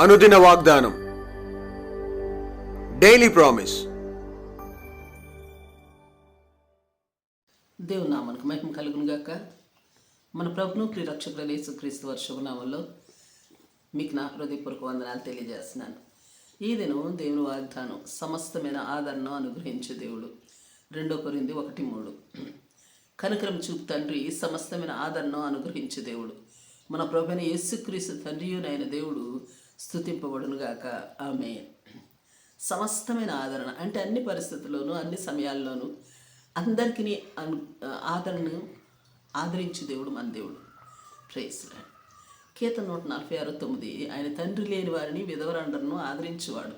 అనుదిన వాగ్దానం. Daily promise దేవుని మహిమ కలుగును గాక. మన ప్రభును ప్రిరక్షకుడు యేసుక్రీస్తు వర్షభనామంలో మీకు నా హృదయపూర్వక వందనాలు తెలియజేస్తున్నాను. ఈ దినం దేవుని వాగ్దానం సమస్తమైన ఆదరణ అనుగ్రహించే దేవుడు. రెండో కొరింది ఒకటి మూడు. కనుకరం చూపు తండ్రి సమస్తమైన ఆదరణ అనుగ్రహించే దేవుడు. మన ప్రభుని యేసుక్రీస్తు తండ్రియునైన దేవుడు స్థుతింపబడునుగాక ఆమె సమస్తమైన ఆదరణ అంటే అన్ని పరిస్థితుల్లోనూ అన్ని సమయాల్లోనూ అందరికీ అను ఆదరణను ఆదరించు దేవుడు మన దేవుడు. ప్రేస్ కీర్తన నూట నలభై ఆరు తొమ్మిది ఆయన తండ్రి లేని వారిని విధవరండలను ఆదరించేవాడు.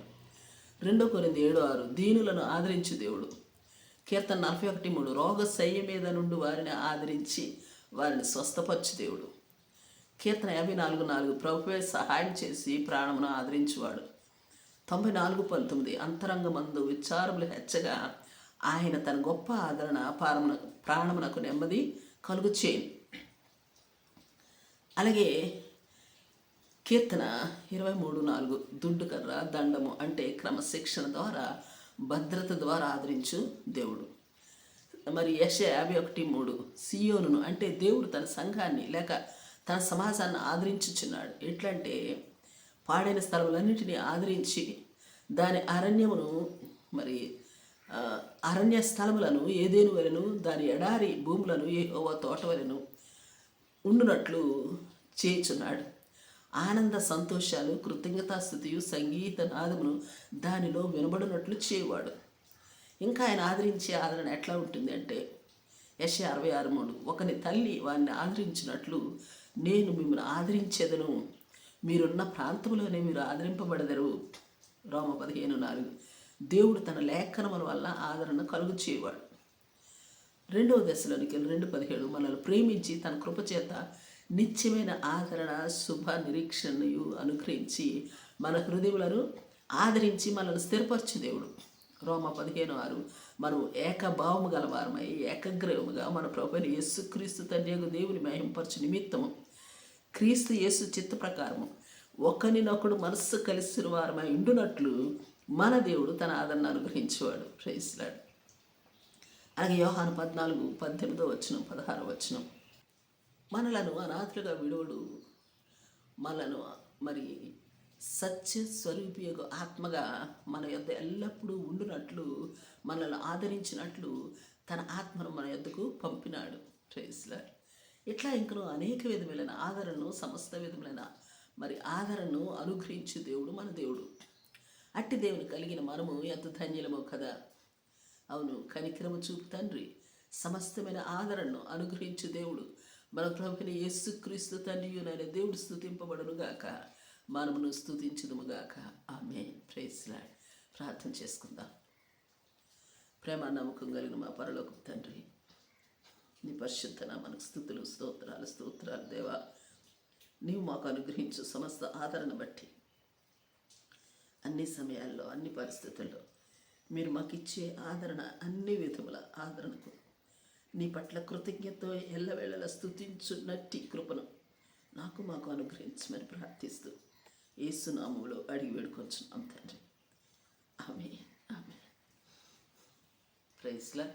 రెండో కొరింది ఏడు ఆరు దీనులను ఆదరించు దేవుడు. కీర్తన నలభై ఒకటి మూడు రోగ శయ్య మీద నుండి వారిని ఆదరించి వారిని స్వస్థపరచు దేవుడు. కీర్తన యాభై నాలుగు నాలుగు ప్రభువే సహాయం చేసి ప్రాణమును ఆదరించువాడు. తొంభై నాలుగు పంతొమ్మిది అంతరంగమందు విచారములు హెచ్చగా ఆయన తన గొప్ప ఆదరణ పారమున ప్రాణమునకు నెమ్మది కలుగు చేయను అలాగే కీర్తన ఇరవై మూడు నాలుగు దుడ్డు కర్ర దండము అంటే క్రమశిక్షణ ద్వారా భద్రత ద్వారా ఆదరించు దేవుడు. మరి యశ యాభై ఒకటి మూడు సియోను అంటే దేవుడు తన సంఘాన్ని లేక తన సమాజాన్ని ఆదరించుచున్నాడు. ఎట్లంటే పాడైన స్థలములన్నింటినీ ఆదరించి దాని అరణ్యమును మరి అరణ్య స్థలములను ఏదేను వలెను దాని ఎడారి భూములను ఏ తోట వలెను ఉండునట్లు చేయుచున్నాడు. ఆనంద సంతోషాలు కృతజ్ఞతాస్థుతియు సంగీత నాదమును దానిలో వినబడినట్లు చేయవాడు. ఇంకా ఆయన ఆదరించే ఆదరణ ఎట్లా ఉంటుంది అంటే యశ అరవై ఆరు మూడు ఒకని తల్లి వారిని ఆదరించినట్లు నేను మిమ్మల్ని ఆదరించేదను. మీరున్న ప్రాంతంలోనే మీరు ఆదరింపబడదరు. రోమ పదిహేను నాలుగు. దేవుడు తన లేఖనముల వల్ల ఆదరణ కలుగు చేయవాడు రెండవ దశలోనికి రెండు పదిహేడు మనల్ని ప్రేమించి తన కృపచేత నిత్యమైన ఆదరణ శుభ నిరీక్షణయు అనుగ్రహించి మన హృదయములను ఆదరించి మనల్ని స్థిరపరచు దేవుడు. రోమ పదిహేను ఆరు. మనం ఏకభావము గలవారమై ఏకగ్రీవముగా మన ప్రభుని యేసుక్రీస్తు తండ్రి దేవుని మహింపరచు నిమిత్తము. క్రీస్తు యేసు చిత్త ప్రకారము ఒకరినొకడు మనస్సు కలిసిన వారమై ఉండునట్లు మన దేవుడు తన ఆదరణ అనుగ్రహించేవాడు. ప్రైస్లాడు అలాగే యోహాను పద్నాలుగు పద్దెనిమిదో వచ్చిన పదహారో వచ్చిన మనలను అనాథులుగా విడువడు. మనలను మరి సత్య స్వరూపియగు ఆత్మగా మన యొద్ ఎల్లప్పుడూ ఉండునట్లు మనల్ని ఆదరించినట్లు తన ఆత్మను మన యొద్దకు పంపినాడు. ప్రేస్లాడ్ ఇట్లా ఇంకను అనేక విధములైన ఆదరణను సమస్త విధములైన మరి ఆదరణను అనుగ్రహించు దేవుడు మన దేవుడు. అట్టి దేవుని కలిగిన మనము ఎంత ధన్యులమో కదా. అవును కనిక్రమ చూపు తండ్రి. సమస్తమైన ఆదరణను అనుగ్రహించు దేవుడు. మన ప్రభుని యేసుక్రీస్తు తండ్రియునైన దేవుడు స్థుతింపబడును గాక. మనమును స్థుతించుదుము గాక. ఆమె ప్రేస్లాడ్ ప్రార్థన చేసుకుందాం. ప్రేమ నమ్మకం కలిగిన మా పరలోకి తండ్రి నీ పరిశుద్ధన మనకు స్థుతులు స్తోత్రాలు స్తోత్రాలు దేవా. నీవు మాకు అనుగ్రహించు సమస్త ఆదరణ బట్టి. అన్ని సమయాల్లో అన్ని పరిస్థితుల్లో మీరు మాకు ఇచ్చే ఆదరణ అన్ని విధముల ఆదరణకు నీ పట్ల కృతజ్ఞత ఎల్లవేళలా స్థుతించున్నట్టి కృపను నాకు మాకు అనుగ్రహించమని ప్రార్థిస్తూ ఏసునామంలో అడిగి వేడుకొచ్చున్నాం తండ్రి. ఆమె ఆమె ప్రైస్లా